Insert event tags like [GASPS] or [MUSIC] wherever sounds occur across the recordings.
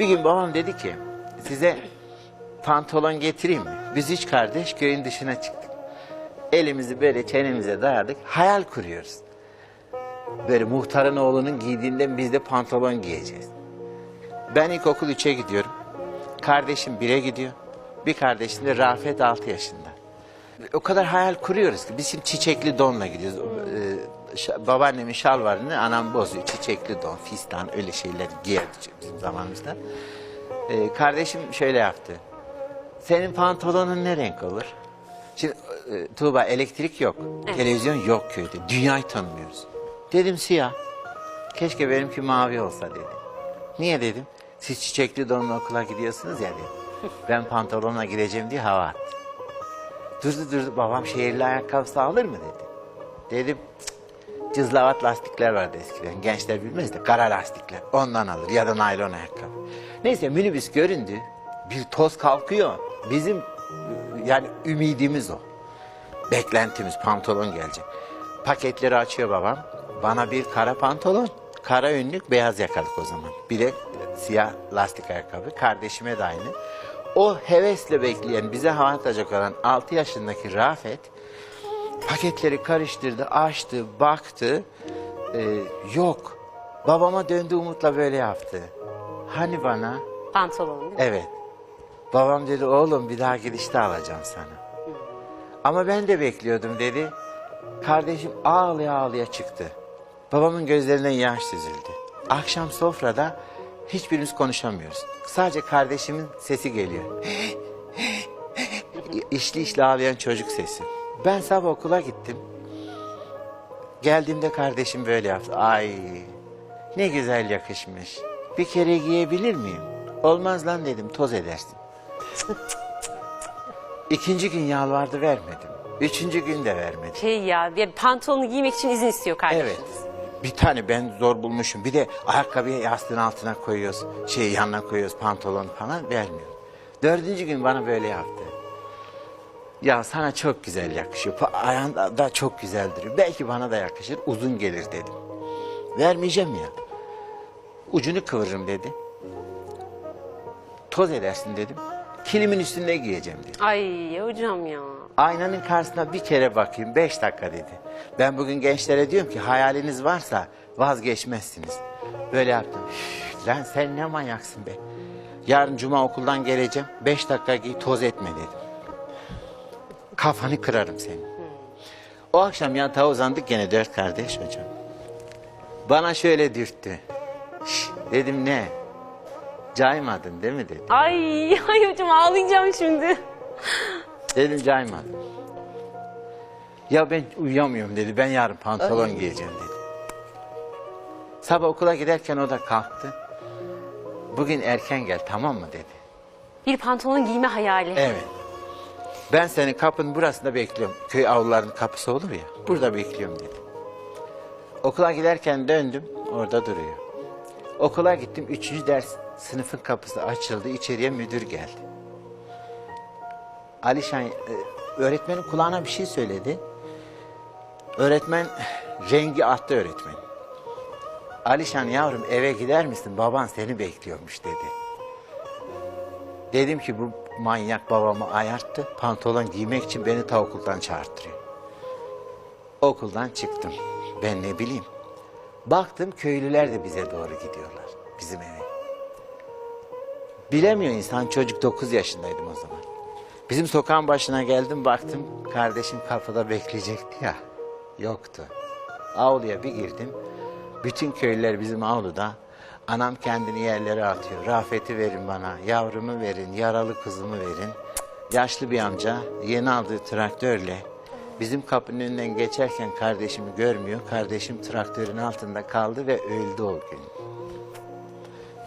Bir gün babam dedi ki size pantolon getireyim mi? Biz üç kardeş köyün dışına çıktık. Elimizi böyle çenemize dayadık. Hayal kuruyoruz. Böyle muhtarın oğlunun giydiğinden biz de pantolon giyeceğiz. Ben ilkokul 3'e gidiyorum. Kardeşim 1'e gidiyor. Bir kardeşim de Rafet 6 yaşında. O kadar hayal kuruyoruz ki biz şimdi çiçekli donla gidiyoruz. Ee, şa- babaannemin şalvarını anam bozuyor. Çiçekli don, fistan öyle şeyler giyerdik bizim zamanımızda. Ee, kardeşim şöyle yaptı. Senin pantolonun ne renk olur? Şimdi e, Tuğba elektrik yok, televizyon yok köyde. Dünyayı tanımıyoruz. Dedim siyah. Keşke benimki mavi olsa dedi. Niye dedim? Siz çiçekli donla okula gidiyorsunuz ya dedi. [LAUGHS] Ben pantolonla gideceğim diye hava attı. Durdu durdu babam şehirli ayakkabısı alır mı dedi. Dedim "Cık, cızlavat lastikler vardı eskiden. Gençler bilmez de kara lastikler. Ondan alır ya da naylon ayakkabı. Neyse minibüs göründü. Bir toz kalkıyor. Bizim yani ümidimiz o. Beklentimiz pantolon gelecek. Paketleri açıyor babam. Bana bir kara pantolon. Kara önlük beyaz yakalık o zaman. Bir de siyah lastik ayakkabı. Kardeşime de aynı. O hevesle bekleyen bize hava atacak olan 6 yaşındaki Rafet paketleri karıştırdı, açtı, baktı. Ee, yok. Babama döndü umutla böyle yaptı. Hani bana? Pantolon değil mi? Evet. Babam dedi oğlum bir daha gidişte alacağım sana. Ama ben de bekliyordum dedi. Kardeşim ağlaya ağlaya çıktı. Babamın gözlerinden yaş süzüldü. Akşam sofrada hiçbirimiz konuşamıyoruz. Sadece kardeşimin sesi geliyor. [GASPS] İşli işli ağlayan çocuk sesi. Ben sabah okula gittim. Geldiğimde kardeşim böyle yaptı. Ay ne güzel yakışmış. Bir kere giyebilir miyim? Olmaz lan dedim toz edersin. İkinci gün yalvardı vermedim. Üçüncü gün de vermedim. Şey ya bir pantolonu giymek için izin istiyor kardeşim. Evet. Bir tane ben zor bulmuşum. Bir de ayakkabıyı yastığın altına koyuyoruz. Şey yanına koyuyoruz pantolon falan vermiyor. Dördüncü gün bana böyle yaptı. Ya sana çok güzel yakışıyor. Pa- Ayağın da, da çok güzel duruyor. Belki bana da yakışır. Uzun gelir dedim. Vermeyeceğim ya. Ucunu kıvırırım dedi. Toz edersin dedim. Kilimin üstünde giyeceğim dedi. Ay hocam ya. Aynanın karşısına bir kere bakayım, beş dakika dedi. Ben bugün gençlere diyorum ki hayaliniz varsa vazgeçmezsiniz. Böyle yaptım. "Üf, Lan sen ne manyaksın be. Yarın cuma okuldan geleceğim, beş dakika giy toz etme dedim. Kafanı kırarım senin. O akşam yatağa uzandık gene dört kardeş hocam. Bana şöyle dürttü. "Şş," dedim ne? Caymadın değil mi dedi. Ay, ay hocam ağlayacağım şimdi. Dedim caymadım. Ya ben uyuyamıyorum dedi. Ben yarın pantolon giyeceğim dedi. Sabah okula giderken o da kalktı. Bugün erken gel tamam mı dedi. Bir pantolon giyme hayali. Evet. Ben seni kapının burasında bekliyorum. Köy avlularının kapısı olur ya. Burada bekliyorum dedi. Okula giderken döndüm. Orada duruyor. Okula gittim. Üçüncü ders sınıfın kapısı açıldı. İçeriye müdür geldi. Alişan e, öğretmenin kulağına bir şey söyledi. Öğretmen rengi attı öğretmen. Alişan yavrum eve gider misin? Baban seni bekliyormuş dedi. Dedim ki bu manyak babamı ayarttı. Pantolon giymek için beni ta okuldan çağırttırıyor. Okuldan çıktım. Ben ne bileyim. Baktım köylüler de bize doğru gidiyorlar. Bizim eve. Bilemiyor insan çocuk 9 yaşındaydım o zaman. Bizim sokağın başına geldim baktım kardeşim kapıda bekleyecekti ya. Yoktu. Avluya bir girdim. Bütün köylüler bizim avluda. Anam kendini yerlere atıyor. Rafet'i verin bana, yavrumu verin, yaralı kızımı verin. Yaşlı bir amca yeni aldığı traktörle bizim kapının önünden geçerken kardeşimi görmüyor. Kardeşim traktörün altında kaldı ve öldü o gün.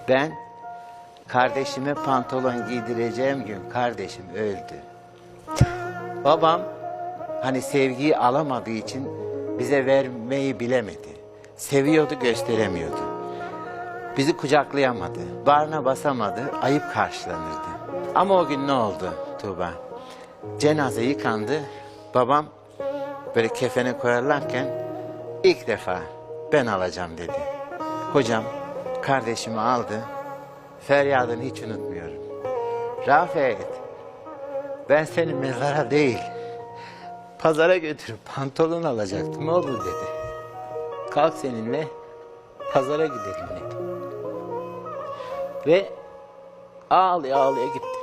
Ben kardeşime pantolon giydireceğim gün kardeşim öldü. Babam hani sevgiyi alamadığı için bize vermeyi bilemedi. Seviyordu gösteremiyordu. Bizi kucaklayamadı. Bağrına basamadı. Ayıp karşılanırdı. Ama o gün ne oldu Tuğba? Cenaze yıkandı. Babam böyle kefene koyarlarken ilk defa ben alacağım dedi. Hocam kardeşimi aldı feryadını hiç unutmuyorum. Rafet, ben seni mezara değil, pazara götürüp pantolon alacaktım oğlum dedi. Kalk seninle pazara gidelim dedi. Ve ağlaya ağlaya gitti.